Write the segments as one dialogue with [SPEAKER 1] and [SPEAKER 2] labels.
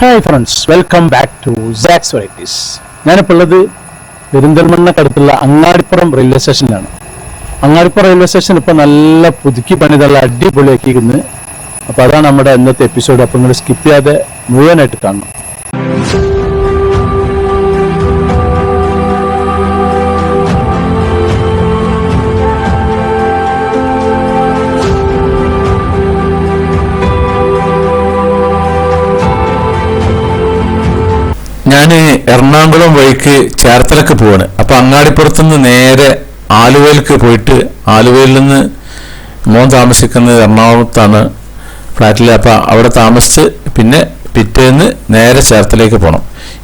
[SPEAKER 1] Hi friends welcome back to Saks varieties ഞാനിപ്പോൾ ഉള്ളത് പെരിന്തൽമണ്ണക്കടുത്തുള്ള Angadipuram railway സ്റ്റേഷനിലാണ് അങ്ങാടിപ്പുറം റെയിൽവേ സ്റ്റേഷൻ ഇപ്പോൾ നല്ല പുതുക്കി പണിതുള്ള അടിപൊളിയാക്കിയിരിക്കുന്നത് അപ്പോൾ അതാണ് നമ്മുടെ ഇന്നത്തെ എപ്പിസോഡ് അപ്പോൾ നിങ്ങൾ സ്കിപ്പ് ചെയ്യാതെ മുഴുവനായിട്ട് കാണണം.
[SPEAKER 2] ഞാൻ എറണാകുളം വഴിക്ക് ചേർത്തലക്ക് പോവാണ്. അപ്പൊ അങ്ങാടിപ്പുറത്ത് നിന്ന് നേരെ ആലുവയിലേക്ക് പോയിട്ട് ആലുവയിൽ നിന്ന് മോൻ താമസിക്കുന്നത് എറണാകുളത്താണ് ഫ്ലാറ്റിൽ അപ്പൊ അവിടെ താമസിച്ച് പിന്നെ പിറ്റേന്ന് നേരെ ചേർത്തലേക്ക് പോകണം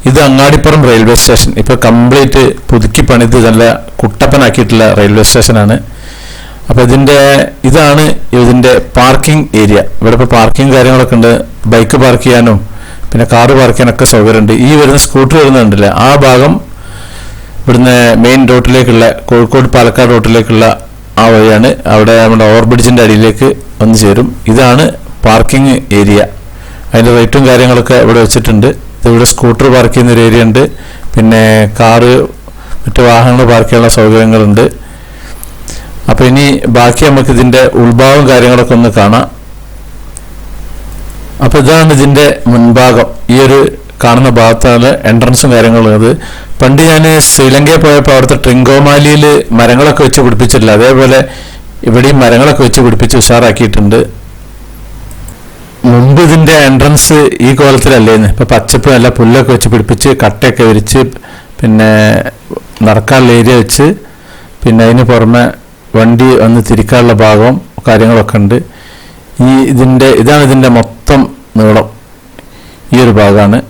[SPEAKER 2] ഇത് അങ്ങാടിപ്പുറം റെയിൽവേ സ്റ്റേഷൻ. ഇപ്പൊ കംപ്ലീറ്റ് പുതുക്കി പണിത് നല്ല കുട്ടപ്പനാക്കിയിട്ടുള്ള റെയിൽവേ സ്റ്റേഷനാണ്. അപ്പോൾ ഇതിന്റെ ഇതാണ് ഇതിന്റെ പാർക്കിംഗ് ഏരിയ. ഇവിടെ ഇപ്പൊ പാർക്കിംഗ് കാര്യങ്ങളൊക്കെ ഉണ്ട്. ബൈക്ക് പാർക്ക് ചെയ്യാനും പിന്നെ കാറ് പാർക്ക് ചെയ്യാനൊക്കെ സൗകര്യമുണ്ട്. ഈ വരുന്ന സ്കൂട്ടർ വരുന്നുണ്ടല്ലേ ആ ഭാഗം ഇവിടുന്ന് മെയിൻ റോട്ടിലേക്കുള്ള കോഴിക്കോട് പാലക്കാട് റോട്ടിലേക്കുള്ള ആ വഴിയാണ്. അവിടെ നമ്മുടെ ഓവർബ്രിഡ്ജിന്റെ അടിയിലേക്ക് വന്നു ചേരും. ഇതാണ് പാർക്കിംഗ് ഏരിയ. അതിന്റെ റേറ്റും കാര്യങ്ങളൊക്കെ ഇവിടെ വെച്ചിട്ടുണ്ട്. ഇവിടെ സ്കൂട്ടർ പാർക്ക് ചെയ്യുന്ന ഒരു ഏരിയ ഉണ്ട്. പിന്നെ കാറ് മറ്റ് വാഹനങ്ങൾ പാർക്ക് ചെയ്യാനുള്ള സൗകര്യങ്ങളുണ്ട്. അപ്പോൾ ഇനി ബാക്കി നമുക്ക് ഇതിന്റെ ഉൾഭാഗം കാര്യങ്ങളൊക്കെ ഒന്ന് കാണാം. അപ്പൊ ഇതാണ് ഇതിന്റെ മുൻഭാഗം. ഈ ഒരു കാണുന്ന ഭാഗത്താണ് എൻട്രൻസും കാര്യങ്ങളുള്ളത് പണ്ട് ഞാൻ ശ്രീലങ്കയിൽ പോയപ്പോൾ അവിടുത്തെ ട്രിങ്കോമാലിയിൽ മരങ്ങളൊക്കെ വെച്ച് പിടിപ്പിച്ചിട്ടില്ല. അതേപോലെ ഇവിടെയും മരങ്ങളൊക്കെ വെച്ച് പിടിപ്പിച്ച് ഉഷാറാക്കിയിട്ടുണ്ട്. മുമ്പ് ഇതിന്റെ എൻട്രൻസ് ഈ കോലത്തിലല്ലേന്ന്. ഇപ്പൊ പച്ചപ്പ് നല്ല പുല്ലൊക്കെ വെച്ച് പിടിപ്പിച്ച് കട്ടയൊക്കെ വിരിച്ച് പിന്നെ നടക്കാനുള്ള ഏരിയ വെച്ച് പിന്നെ അതിന് പുറമെ വണ്ടി വന്ന് തിരിക്കാനുള്ള ഭാഗവും കാര്യങ്ങളൊക്കെ ഉണ്ട്. ഈ ഇതിന്റെ ഇതാണ് ഇതിന്റെ മൊത്തം നീളം. ഈ ഒരു ഭാഗമാണ്.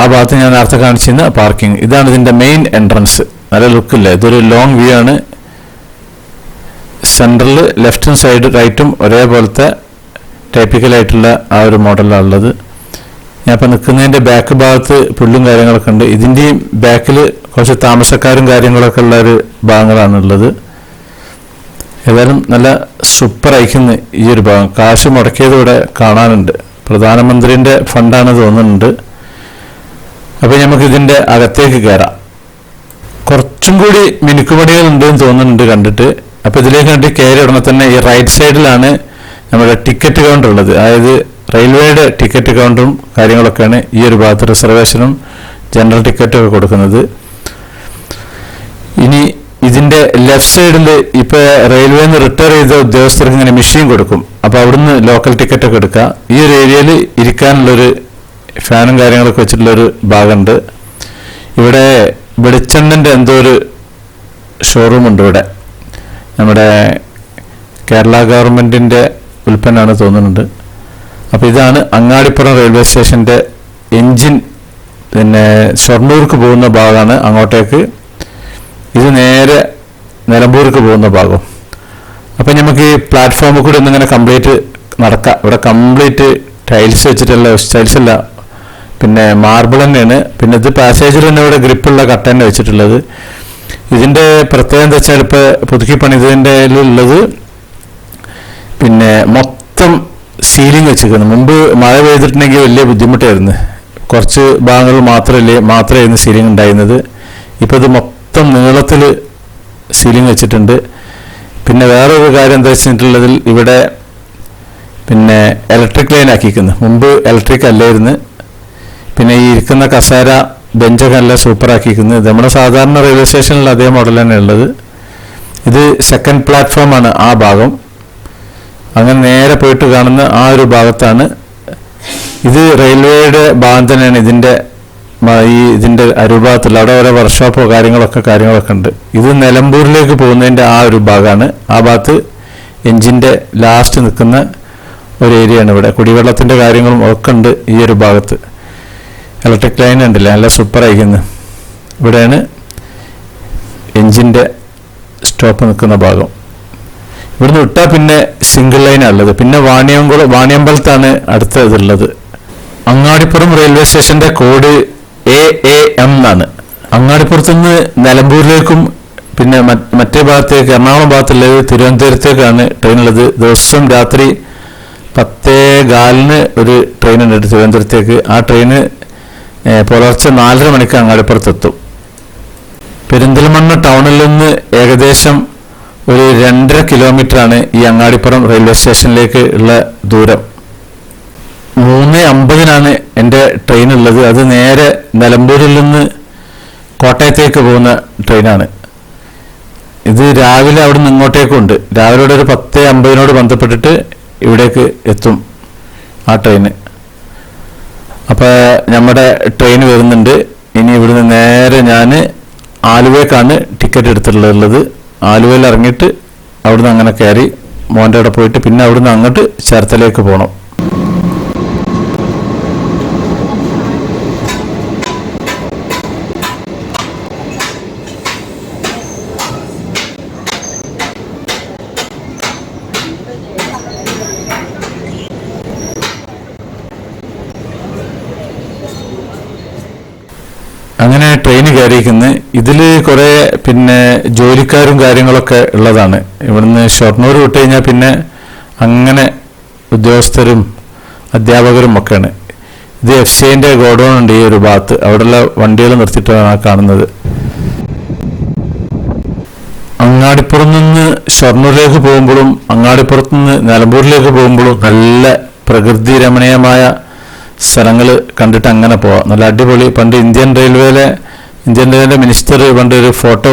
[SPEAKER 2] ആ ഭാഗത്ത് ഞാൻ നേരത്തെ കാണിച്ചിരുന്ന പാർക്കിംഗ് ഇതാണ് ഇതിന്റെ മെയിൻ എൻട്രൻസ് നല്ല ലുക്കില്ല ഇതൊരു ലോങ് വ്യൂ ആണ്. സെൻട്രൽ ലെഫ്റ്റും സൈഡ് റൈറ്റും ഒരേപോലത്തെ ടൈപ്പിക്കലായിട്ടുള്ള ആ ഒരു മോഡലാണ് ഉള്ളത്. ഞാൻ ഇപ്പോൾ നിൽക്കുന്നതിന്റെ ബാക്ക് ഭാഗത്ത് പുല്ലും കാര്യങ്ങളൊക്കെ ഉണ്ട്. ഇതിന്റെയും ബാക്കിൽ കുറച്ച് താമസക്കാരും കാര്യങ്ങളൊക്കെ ഉള്ള ഒരു ഭാഗങ്ങളാണുള്ളത് ഏതായാലും നല്ല സൂപ്പർ അയക്കുന്ന ഈ ഒരു ഭാഗം. കാശ് മുടക്കിയത് ഇവിടെ കാണാനുണ്ട്. പ്രധാനമന്ത്രിന്റെ ഫണ്ടാണ് തോന്നുന്നുണ്ട്. അപ്പോൾ നമുക്ക് ഇതിന്റെ അകത്തേക്ക് കയറാം കുറച്ചും കൂടി മിനുക്കുപണികൾ ഉണ്ടെന്ന് തോന്നുന്നുണ്ട് കണ്ടിട്ട്. അപ്പോൾ ഇതിലേക്ക് കണ്ടി കയറി ഉടനെ തന്നെ ഈ റൈറ്റ് സൈഡിലാണ് നമ്മുടെ ടിക്കറ്റ് കൗണ്ടർ ഉള്ളത്. അതായത് റെയിൽവേയുടെ ടിക്കറ്റ് കൗണ്ടറും കാര്യങ്ങളൊക്കെയാണ് ഈ ഒരു ഭാഗത്ത് റിസർവേഷനും ജനറൽ ടിക്കറ്റും ഒക്കെ കൊടുക്കുന്നത്. ഇനി ഇതിന്റെ ലെഫ്റ്റ് സൈഡിൽ ഇപ്പൊ റെയിൽവേ നിന്ന് റിട്ടയർ ചെയ്ത ഉദ്യോഗസ്ഥർക്ക് ഇങ്ങനെ മെഷീൻ കൊടുക്കും. അപ്പൊ അവിടുന്ന് ലോക്കൽ ടിക്കറ്റ് ഒക്കെ എടുക്കുക. ഈ ഒരു ഏരിയയിൽ ഇരിക്കാനുള്ളൊരു ഫാനും കാര്യങ്ങളൊക്കെ വെച്ചിട്ടുള്ളൊരു ഭാഗമുണ്ട്. ഇവിടെ വെളിച്ചെണ്ണന്റെ എന്തോ ഒരു ഷോറൂം ഉണ്ട് ഇവിടെ. നമ്മുടെ കേരള ഗവൺമെന്റിന്റെ ഉൽപ്പന്നമാണ് തോന്നുന്നുണ്ട്. അപ്പൊ ഇതാണ് അങ്ങാടിപ്പുറം റെയിൽവേ സ്റ്റേഷന്റെ എഞ്ചിൻ പിന്നെ ഷൊർണൂർക്ക് പോകുന്ന ഭാഗമാണ് അങ്ങോട്ടേക്ക്. ഇത് നേരെ നിലമ്പൂർക്ക് പോകുന്ന ഭാഗം. അപ്പം നമുക്ക് ഈ പ്ലാറ്റ്ഫോമിൽ കൂടി ഒന്നിങ്ങനെ കംപ്ലീറ്റ് നടക്കാം. ഇവിടെ കംപ്ലീറ്റ് ടൈൽസ് വെച്ചിട്ടുള്ള ടൈൽസ് അല്ല പിന്നെ മാർബിൾ തന്നെയാണ്. പിന്നെ ഇത് പാസേജിൽ തന്നെ ഇവിടെ ഗ്രിപ്പുള്ള കട്ട തന്നെ വെച്ചിട്ടുള്ളത്. ഇതിന്റെ പ്രത്യേകത എന്താ വെച്ചാൽ ഇപ്പോൾ പുതുക്കി പണിതിന്റെ ഉള്ളത് പിന്നെ മൊത്തം സീലിംഗ് വെച്ചിരിക്കുന്നു. മുമ്പ് മഴ പെയ്തിട്ടുണ്ടെങ്കിൽ വലിയ ബുദ്ധിമുട്ടായിരുന്നു. കുറച്ച് ഭാഗങ്ങൾ മാത്രമല്ലേ മാത്രമായിരുന്നു സീലിംഗ് ഉണ്ടായിരുന്നത്. ഇപ്പോൾ ഇത് മൊത്തം നീളത്തിൽ സീലിംഗ് വെച്ചിട്ടുണ്ട്. പിന്നെ വേറൊരു കാര്യം എന്താ വെച്ചിട്ടുള്ളതിൽ ഇവിടെ പിന്നെ ഇലക്ട്രിക് ലൈൻ ആക്കിയിരിക്കുന്നു. മുമ്പ് ഇലക്ട്രിക് അല്ലായിരുന്നു. പിന്നെ ഈ ഇരിക്കുന്ന കസേര ബെഞ്ചൊക്കെ നല്ല ഇത് നമ്മുടെ സാധാരണ റെയിൽവേ സ്റ്റേഷനിൽ അതേ മോഡൽ തന്നെ ഉള്ളത്. ഇത് സെക്കൻഡ് പ്ലാറ്റ്ഫോമാണ് ആ ഭാഗം. അങ്ങനെ നേരെ പോയിട്ട് കാണുന്ന ആ ഒരു ഭാഗത്താണ്. ഇത് റെയിൽവേയുടെ ഭാഗം തന്നെയാണ് ഇതിന്റെ മ- ഈ ഇതിന്റെ അരുഭാഗത്തുള്ള അവിടെ ഓരോ വർക്ക്ഷോപ്പോ കാര്യങ്ങളൊക്കെ കാര്യങ്ങളൊക്കെ ഉണ്ട്. ഇത് നിലമ്പൂരിലേക്ക് പോകുന്നതിന്റെ ആ ഒരു ഭാഗമാണ് ആ ഭാഗത്ത് എഞ്ചിന്റെ ലാസ്റ്റ് നിൽക്കുന്ന ഒരു ഏരിയയാണ് ഇവിടെ. കുടിവെള്ളത്തിന്റെ കാര്യങ്ങളും ഒക്കെ ഉണ്ട് ഈ ഒരു ഭാഗത്ത്. ഇലക്ട്രിക് ലൈൻ ഉണ്ടല്ലേ? നല്ല സൂപ്പർ അയക്കുന്നത് ഇവിടെയാണ് എഞ്ചിന്റെ സ്റ്റോപ്പ് നിൽക്കുന്ന ഭാഗം. ഇവിടുന്ന് വിട്ടാൽ പിന്നെ സിംഗിൾ ലൈനാണ് ഉള്ളത് പിന്നെ വാണിയംകുളം വാണിയമ്പലത്താണ് അടുത്ത ഇതുള്ളത് അങ്ങാടിപ്പുറം റെയിൽവേ സ്റ്റേഷന്റെ കോഡ് എ എ എം എന്നാണ്. അങ്ങാടിപ്പുറത്തുനിന്ന് നിലമ്പൂരിലേക്കും പിന്നെ മറ്റേ ഭാഗത്തേക്ക് എറണാകുളം ഭാഗത്തുള്ളത് തിരുവനന്തപുരത്തേക്കാണ് ട്രെയിൻ ഉള്ളത് ദിവസം രാത്രി പത്തേ കാലിന് ഒരു ട്രെയിൻ ഉണ്ട് തിരുവനന്തപുരത്തേക്ക്. ആ ട്രെയിന് പുലർച്ചെ നാലര മണിക്ക് അങ്ങാടിപ്പുറത്തെത്തും. പെരിന്തൽമണ്ണ ടൗണിൽ നിന്ന് ഏകദേശം ഒരു രണ്ടര കിലോമീറ്ററാണ് ഈ അങ്ങാടിപ്പുറം റെയിൽവേ സ്റ്റേഷനിലേക്ക് ഉള്ള ദൂരം. മൂന്ന് അമ്പതിനാണ് എന്റെ ട്രെയിൻ ഉള്ളത് അത് നേരെ നിലമ്പൂരിൽ നിന്ന് കോട്ടയത്തേക്ക് പോകുന്ന ട്രെയിനാണ്. ഇത് രാവിലെ അവിടെ നിന്ന് ഇങ്ങോട്ടേക്കുണ്ട്. രാവിലെ ഇവിടെ ഒരു പത്ത് അമ്പതിനോട് ബന്ധപ്പെട്ടിട്ട് ഇവിടേക്ക് എത്തും ആ ട്രെയിന്. അപ്പോൾ നമ്മുടെ ട്രെയിൻ വരുന്നുണ്ട്. ഇനി ഇവിടുന്ന് നേരെ ഞാൻ ആലുവയ്ക്കാണ് ടിക്കറ്റ് എടുത്തിട്ടുള്ളത്. ആലുവയിൽ ഇറങ്ങിയിട്ട് അവിടുന്ന് അങ്ങനെ കയറി മോന്റെ അവിടെ പോയിട്ട് പിന്നെ അവിടുന്ന് അങ്ങോട്ട് ചേർത്തലേക്ക് പോകണം അങ്ങനെ ട്രെയിൻ കയറിയിരിക്കുന്നത് ഇതിൽ കുറേ പിന്നെ ജോലിക്കാരും കാര്യങ്ങളൊക്കെ ഉള്ളതാണ്. ഇവിടുന്ന് ഷൊർണൂർ വിട്ട് കഴിഞ്ഞാൽ പിന്നെ അങ്ങനെ ഉദ്യോഗസ്ഥരും അധ്യാപകരും ഒക്കെയാണ്. ഇത് എഫ് സി ഐന്റെ ഗോഡൗൺ ഉണ്ട് ഈ ഒരു ഭാഗത്ത്. അവിടെയുള്ള വണ്ടികൾ നിർത്തിയിട്ടാണ് കാണുന്നത്. അങ്ങാടിപ്പുറം നിന്ന് ഷൊർണൂരിലേക്ക് പോകുമ്പോഴും അങ്ങാടിപ്പുറത്ത് നിന്ന് നിലമ്പൂരിലേക്ക് പോകുമ്പോഴും നല്ല പ്രകൃതി രമണീയമായ സ്ഥലങ്ങൾ കണ്ടിട്ട് അങ്ങനെ പോവാം. നല്ല അടിപൊളി. പണ്ട് ഇന്ത്യൻ റെയിൽവേയിലെ ഇന്ത്യൻ റെയിൽവേയുടെ മിനിസ്റ്റർ പണ്ട് ഒരു ഫോട്ടോ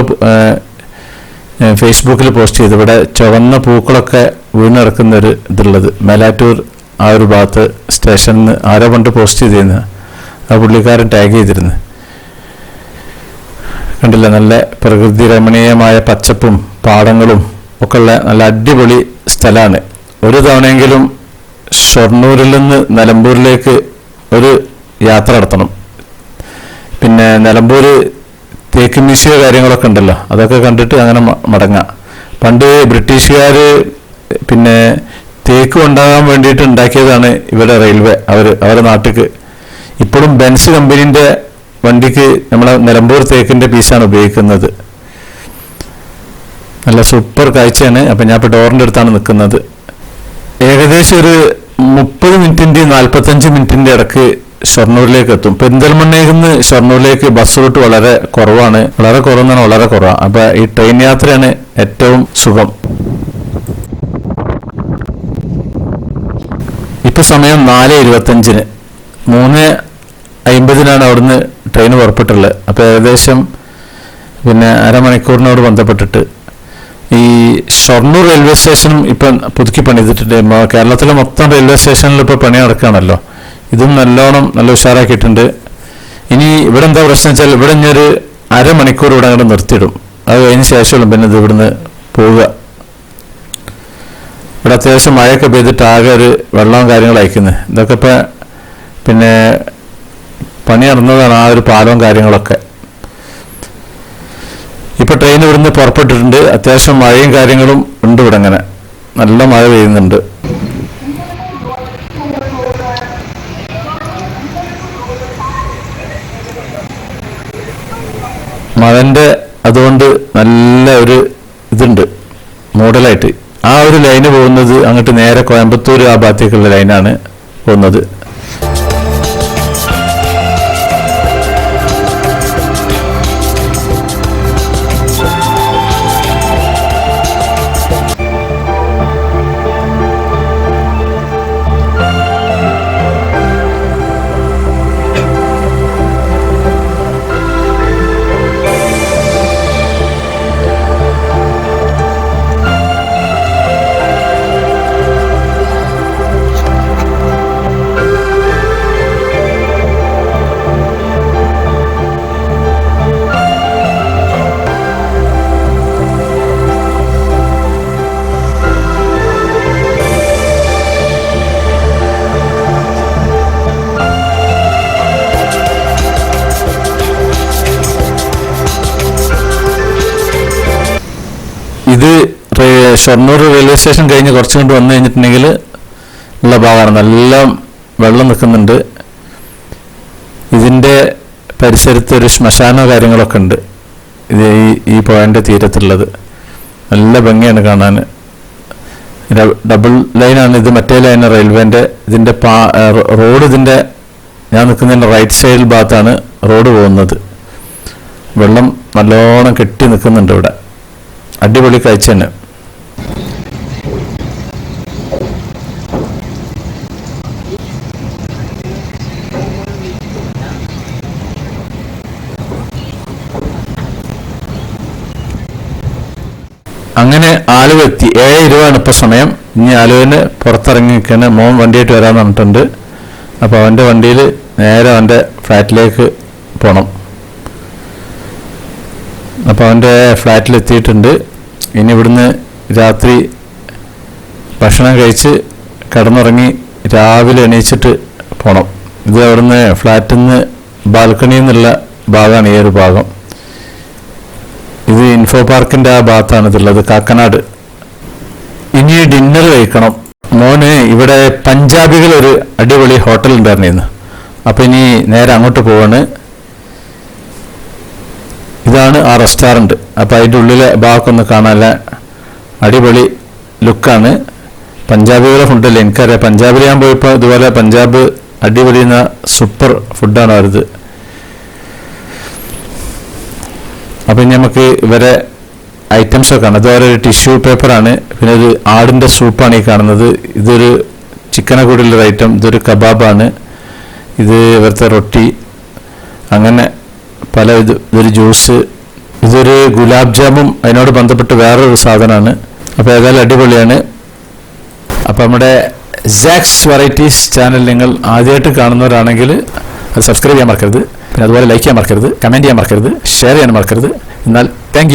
[SPEAKER 2] ഫേസ്ബുക്കിൽ പോസ്റ്റ് ചെയ്തു. ഇവിടെ ചുവന്ന പൂക്കളൊക്കെ വീണിറക്കുന്ന ഒരു ഇതുള്ളത്. മേലാറ്റൂർ ആ ഒരു ഭാഗത്ത് സ്റ്റേഷനിൽ നിന്ന് ആരോ പണ്ട് പോസ്റ്റ് ചെയ്തിരുന്നു. ആ പുള്ളിക്കാരൻ ടാഗ് ചെയ്തിരുന്നു. കണ്ടില്ല നല്ല പ്രകൃതി രമണീയമായ പച്ചപ്പും പാടങ്ങളും ഒക്കെ ഉള്ള നല്ല അടിപൊളി സ്ഥലമാണ്. ഒരു തവണയെങ്കിലും ഷൊർണൂരിൽ നിന്ന് നിലമ്പൂരിലേക്ക് ഒരു യാത്ര നടത്തണം. പിന്നെ നിലമ്പൂർ തേക്ക് മ്യൂസിയ കാര്യങ്ങളൊക്കെ ഉണ്ടല്ലോ അതൊക്കെ കണ്ടിട്ട് അങ്ങനെ മടങ്ങാം. പണ്ട് ബ്രിട്ടീഷുകാർ പിന്നെ തേക്ക് ഉണ്ടാകാൻ വേണ്ടിയിട്ട് ഉണ്ടാക്കിയതാണ് ഇവരുടെ റെയിൽവേ അവർ അവരുടെ നാട്ടിക്ക്. ഇപ്പോഴും ബെൻസ് കമ്പനീന്റെ വണ്ടിക്ക് നമ്മളെ നിലമ്പൂർ തേക്കിന്റെ പീസാണ് ഉപയോഗിക്കുന്നത്. നല്ല സൂപ്പർ കാഴ്ചയാണ്. അപ്പം ഞാൻ ഇപ്പോൾ ഡോറിന്റെ അടുത്താണ് നിൽക്കുന്നത്. ഏകദേശം ഒരു മുപ്പത് മിനിറ്റിന്റെ നാൽപ്പത്തഞ്ച് മിനിറ്റിന്റെ ഇടയ്ക്ക് ഷൊർണൂരിലേക്ക് എത്തും. പെരിന്തൽമണ്ണയിൽ നിന്ന് ഷൊർണൂരിലേക്ക് ബസ് റൂട്ട് വളരെ കുറവാണ്. വളരെ കുറവെന്നാണ് വളരെ കുറവാണ് അപ്പോൾ ഈ ട്രെയിൻ യാത്രയാണ് ഏറ്റവും സുഖം. ഇപ്പൊ സമയം നാല് ഇരുപത്തഞ്ചിന് മൂന്ന് അയിമ്പതിനാണ് അവിടുന്ന് ട്രെയിൻ പുറപ്പെട്ടുള്ളത് അപ്പോൾ ഏകദേശം പിന്നെ അരമണിക്കൂറിനോട് ബന്ധപ്പെട്ടിട്ട് ഈ ഷൊർണൂർ റെയിൽവേ സ്റ്റേഷനും ഇപ്പം പുതുക്കി പണിതിട്ടുണ്ട്. കേരളത്തിലെ മൊത്തം റെയിൽവേ സ്റ്റേഷനിൽ ഇപ്പോൾ പണി നടക്കുകയാണല്ലോ. ഇതും നല്ലോണം നല്ല ഉഷാറാക്കിയിട്ടുണ്ട്. ഇനി ഇവിടെ എന്താ പ്രശ്നം വെച്ചാൽ ഇവിടെ ഇനി ഒരു അരമണിക്കൂർ ഇവിടെ അങ്ങോട്ട് നിർത്തിയിടും. അത് കഴിഞ്ഞ ശേഷമുള്ള പിന്നെ ഇത് ഇവിടുന്ന് പോവുക. ഇവിടെ അത്യാവശ്യം മഴയൊക്കെ പെയ്തിട്ട് ആകെ ഒരു വെള്ളവും കാര്യങ്ങളും അയക്കുന്നത് ഇതൊക്കെ ഇപ്പം പിന്നെ പണി നടന്നതാണ് ആ ഒരു പാലവും കാര്യങ്ങളൊക്കെ. ഇപ്പം ട്രെയിൻ ഇവിടുന്ന് പുറപ്പെട്ടിട്ടുണ്ട്. അത്യാവശ്യം മഴയും കാര്യങ്ങളും ഉണ്ട് ഇവിടെ അങ്ങനെ നല്ല മഴ പെയ്യുന്നുണ്ട്. മഴന്റെ അതുകൊണ്ട് നല്ല ഒരു ഇതുണ്ട് മോഡലായിട്ട് ആ ഒരു ലൈന് പോകുന്നത് അങ്ങോട്ട് നേരെ കോയമ്പത്തൂർ ആ ഭാഗത്തേക്കുള്ള ലൈനാണ് പോകുന്നത്. ഷൊർണൂർ റെയിൽവേ സ്റ്റേഷൻ കഴിഞ്ഞ് കുറച്ച് കൊണ്ട് വന്നു കഴിഞ്ഞിട്ടുണ്ടെങ്കിൽ ഉള്ള ഭാഗമാണ്. നല്ല വെള്ളം നിൽക്കുന്നുണ്ട്. ഇതിന്റെ പരിസരത്ത് ഒരു ശ്മശാനോ കാര്യങ്ങളൊക്കെ ഉണ്ട്. ഇത് ഈ ഈ പോയിന്റ് തീരത്തുള്ളത്. നല്ല ഭംഗിയാണ് കാണാൻ. ഡബിൾ ലൈനാണ് ഇത് മറ്റേ ലൈൻ റെയിൽവേന്റെ ഇതിന്റെ പാ റോഡ് ഇതിന്റെ ഞാൻ നിൽക്കുന്നതിന്റെ റൈറ്റ് സൈഡിൽ ഭാഗത്താണ് റോഡ് പോകുന്നത്. വെള്ളം നല്ലോണം കെട്ടി നിൽക്കുന്നുണ്ട് ഇവിടെ. അടിപൊളി കാഴ്ച തന്നെ. അങ്ങനെ ആലുവ എത്തി. ഏഴ് ഇരുപതാണ് ഇപ്പൊ സമയം. ഇനി ആലുവിന് പുറത്തിറങ്ങി നിൽക്കുന്ന മോൻ വണ്ടിയായിട്ട് വരാൻ പറഞ്ഞിട്ടുണ്ട്. അപ്പോൾ അവന്റെ വണ്ടിയിൽ നേരെ അവന്റെ ഫ്ലാറ്റിലേക്ക് പോകണം അപ്പോൾ അവന്റെ ഫ്ലാറ്റിലെത്തിയിട്ടുണ്ട് ഇനി ഇവിടുന്ന് രാത്രി ഭക്ഷണം കഴിച്ച് കിടന്നുറങ്ങി രാവിലെ എണീച്ചിട്ട് പോകണം ഇത് അവിടുന്ന് ഫ്ലാറ്റിൽ നിന്ന് ബാൽക്കണിയിൽ നിന്നുള്ള ഭാഗമാണ് ഈ ഒരു ഭാഗം. ഇൻഫോ പാർക്കിന്റെ ആ ഭാഗത്താണ് ഇതുള്ളത് കാക്കനാട്. ഇനി ഡിന്നർ കഴിക്കണം. മോന് ഇവിടെ പഞ്ചാബികൾ ഒരു അടിപൊളി ഹോട്ടൽ ഉണ്ടായിരുന്നു അപ്പൊ ഇനി നേരെ അങ്ങോട്ട് പോവാണ്. ഇതാണ് ആ റെസ്റ്റോറന്റ് അപ്പൊ അതിന്റെ ഉള്ളിലെ ഭാഗമൊന്ന് കാണാനുള്ള അടിപൊളി ലുക്കാണ്. പഞ്ചാബികളെ ഫുഡല്ലേ എനിക്കറിയാം. പഞ്ചാബിൽ ഞാൻ പോയപ്പോൾ ഇതുപോലെ പഞ്ചാബ് അടിപൊളി എന്ന സൂപ്പർ ഫുഡാണ് അവരത് അപ്പം ഇനി നമുക്ക് ഇവരെ ഐറ്റംസ് ഒക്കെ കാണാം. ഇതുപോലെ ഒരു ടിഷ്യൂ പേപ്പറാണ് പിന്നെ ഒരു ആടിന്റെ സൂപ്പാണ് ഈ കാണുന്നത്. ഇതൊരു ചിക്കനെ കൂടിയുള്ളൊരു ഐറ്റം ഇതൊരു കബാബാണ് ഇത് ഇവിടുത്തെ റൊട്ടി. അങ്ങനെ പല ഇത് ഇതൊരു ജ്യൂസ് ഇതൊരു ഗുലാബ് ജാമും അതിനോട് ബന്ധപ്പെട്ട് വേറൊരു സാധനമാണ്. അപ്പോൾ ഏതായാലും അടിപൊളിയാണ്. അപ്പോൾ നമ്മുടെ സാക്സ് വെറൈറ്റീസ് ചാനൽ നിങ്ങൾ ആദ്യമായിട്ട് കാണുന്നവരാണെങ്കിൽ അത് സബ്സ്ക്രൈബ് ചെയ്യാൻ മറക്കരുത്. പിന്നെ അതുപോലെ ലൈക്ക് ചെയ്യാൻ മറക്കരുത് കമന്റ് ചെയ്യാൻ മറക്കരുത് ഷെയർ ചെയ്യാൻ മറക്കരുത്. എന്നാൽ താങ്ക്